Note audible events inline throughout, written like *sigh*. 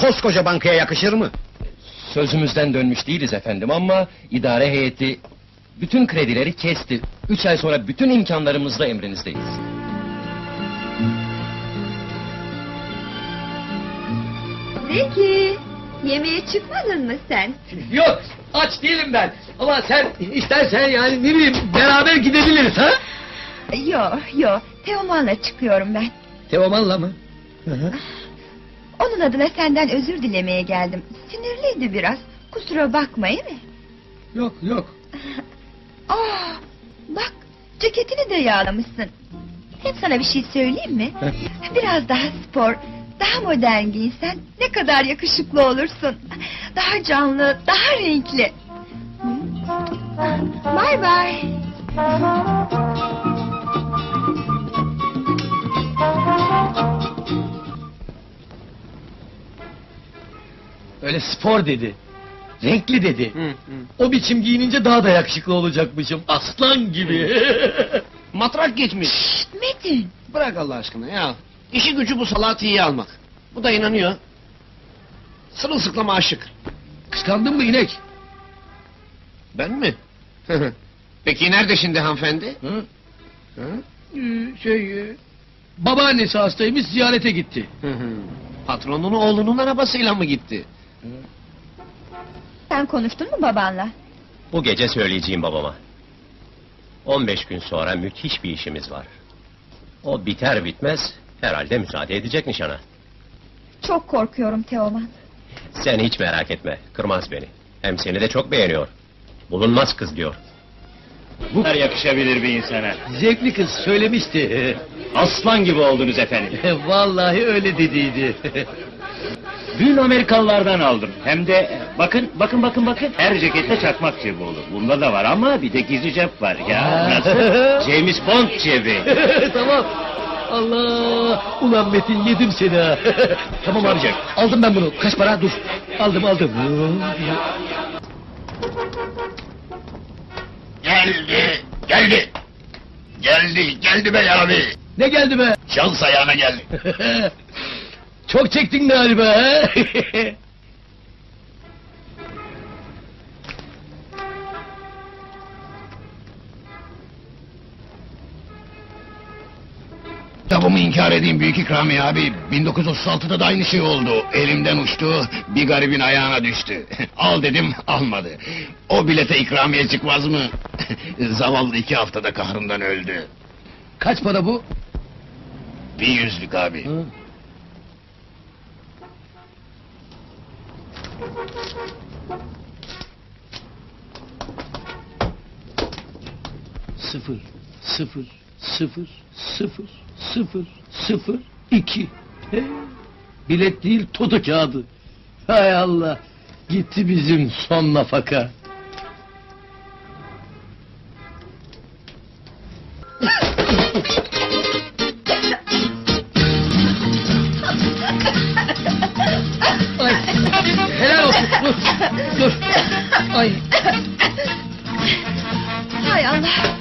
koskoca bankaya yakışır mı? Sözümüzden dönmüş değiliz efendim ama idare heyeti bütün kredileri kesti. Üç ay sonra bütün imkanlarımızla emrinizdeyiz. Zeki, yemeğe çıkmadın mı sen? Yok, aç değilim ben. Ama sen istersen yani ne bileyim beraber gidebiliriz ha? Yo, yo, Teoman'la çıkıyorum ben. Teoman'la mı? Hı hı. Onun adına senden özür dilemeye geldim. Sinirliydi biraz. Kusura bakma iyi mi? Yok yok. Aa, *laughs* bak, ceketini de yağlamışsın. Hem sana bir şey söyleyeyim mi? Biraz daha spor, daha modern giyinsen ne kadar yakışıklı olursun. Daha canlı, daha renkli. Bye bye. Öyle spor dedi. Renkli dedi. O biçim giyinince daha da yakışıklı olacakmışım. Aslan gibi. *laughs* Matrak geçmiş. Metin, Bırak Allah aşkına ya. İşi gücü bu salatı iyi almak. Bu da inanıyor. Sırılsıklama aşık. Kıskandın mı inek? Ben mi? *laughs* Peki nerede şimdi hanımefendi? Hı? Hı? Ee, Şey... e, Babaannesi hastaymış ziyarete gitti. Hı hı. Patronun oğlunun arabasıyla mı gitti? Sen konuştun mu babanla? Bu gece söyleyeceğim babama. 15 gün sonra müthiş bir işimiz var. O biter bitmez herhalde müsaade edecek nişana. Çok korkuyorum Teoman. Sen hiç merak etme, kırmaz beni. Hem seni de çok beğeniyor. Bulunmaz kız diyor. Bu kadar yakışabilir bir insana. Zevkli kız söylemişti. Aslan gibi oldunuz efendim. *laughs* Vallahi öyle dediydi. *laughs* Dün Amerikalılardan aldım. Hem de bakın bakın bakın bakın her cekette çakmak cebi olur. Bunda da var ama bir de gizli cep var ya. Nasıl? *laughs* James Bond cebi. *laughs* tamam. Allah! Ulan Metin yedim seni ha. *laughs* tamam abicim. Aldım ben bunu. Kaç para? Dur. Aldım aldım. Geldi, geldi. Geldi, geldi bey abi. Ne geldi be? Şans ayağına geldi. Çok çektin galiba ha? *laughs* Kitabımı inkar edeyim büyük ikramiye abi. 1936'da da aynı şey oldu. Elimden uçtu, bir garibin ayağına düştü. *laughs* Al dedim, almadı. O bilete ikramiye çıkmaz mı? *laughs* Zavallı iki haftada kahrından öldü. Kaç para bu? Bir yüzlük abi. Hı. Sıfır, sıfır, sıfır, sıfır, sıfır, sıfır, iki. He, Bilet değil, toto kağıdı. Hay Allah, gitti bizim son nafaka. Ay, Hay Allah.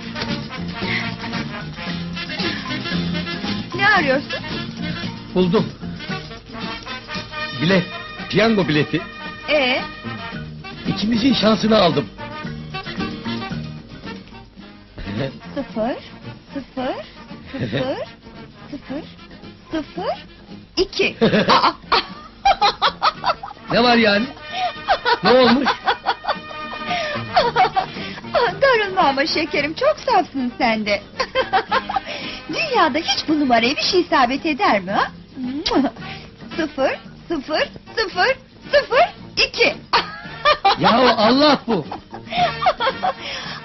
Ne arıyorsun? buldum. Bilet, piyango bileti. Ee, İkimizin şansını aldım. sıfır, sıfır, sıfır, sıfır, sıfır, iki. *laughs* Aa! ne var yani? Ne olmuş? Darılma ama şekerim çok safsın sen de. *laughs* Dünyada hiç bu numaraya bir şey isabet eder mi ha? *laughs* sıfır, sıfır, sıfır, sıfır, iki. *laughs* Yahu Allah bu.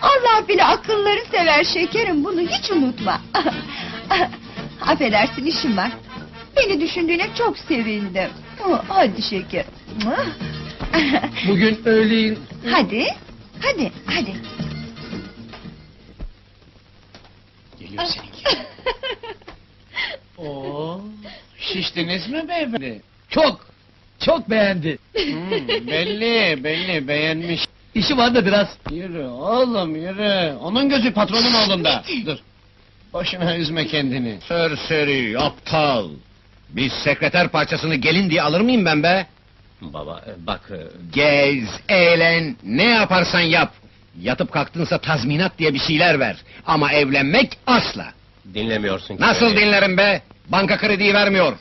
Allah bile akılları sever şekerim bunu hiç unutma. Affedersin işim var. Beni düşündüğüne çok sevindim. Hadi şeker. Bugün öğleyin Hadi, hadi, hadi. Geliyor seninki. *laughs* Oo, şiştiniz mi beyefendi? çok, çok beğendi. Hmm, belli, belli, beğenmiş. İşi var da biraz. Yürü oğlum yürü. Onun gözü patronun oğlunda. Dur. Boşuna üzme kendini. Serseri, aptal. Bir sekreter parçasını gelin diye alır mıyım ben be? Baba e, bak e, Gez, eğlen, ne yaparsan yap. Yatıp kalktınsa tazminat diye bir şeyler ver. Ama evlenmek asla. dinlemiyorsun ki. Nasıl beni. dinlerim be? Banka krediyi vermiyor.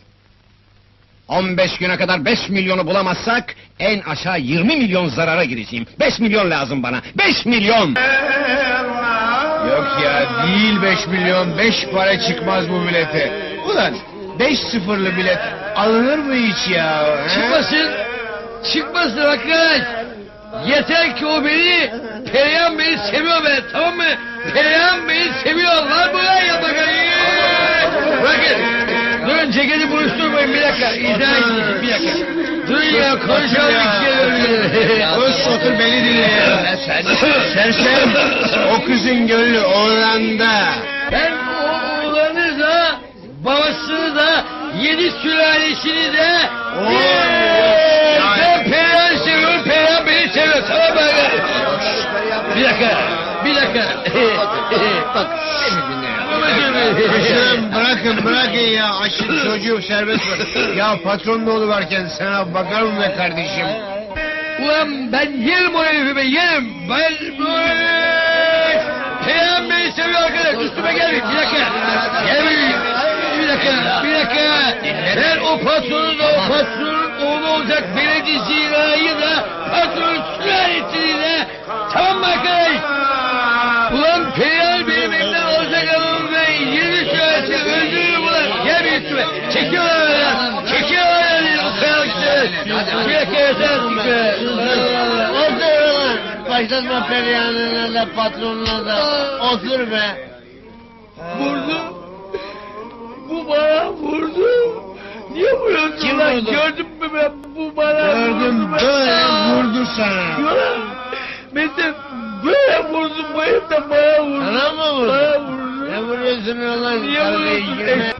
15 güne kadar 5 milyonu bulamazsak en aşağı 20 milyon zarara gireceğim. 5 milyon lazım bana. 5 milyon. Yok ya değil 5 milyon 5 para çıkmaz bu bilete. Ulan 5 sıfırlı bilet alınır mı hiç ya? he? Çıkmasın. Çıkmasın arkadaş. Yeter ki o beni, Perihan beni seviyor be, tamam mı? Perihan beni seviyor lan buraya ya bakayım. Bakın, durun ceketi buruşturmayın bir dakika, izah edin bir dakika. Durun ya, konuşalım iki. Öz *laughs* otur beni dinle ya. Sersem o kızın gönlü oğlanda. Ben o oğlanı da, babasını da, yedi sülalesini de... Eee, dakika, bir dakika. *laughs* Bak, Aşırım bırakın bırakın ya aşırı çocuğu serbest bırak. Ya patronun oğlu varken sana bakar mı be kardeşim? Ulan ben yerim o herifi ben yerim. Ben... Perihan beni seviyor arkadaş, üstüme gelme, bir dakika. Gel bir, bir dakika, bir dakika. Ben o patronun o patronun oğlu olacak belediye zirayı da patronun sülalesini ya, o kayalıkları. Bir dakika yeter be. Otur. Başlatma Perihan'ına da patronuna da. Otur be. Vurdu. Bu bana vurdu. Niye vuruyorsun Kim lan? vurdu? Gördün mü ben? Bu bana Gördüm vurdu. böyle vurdu sana. Ulan, Metin böyle vurdu. Bu herif de bana vurdu. Sana mı vurdu? Bana vurdu. Ne vuruyorsun ulan Niye vuruyorsun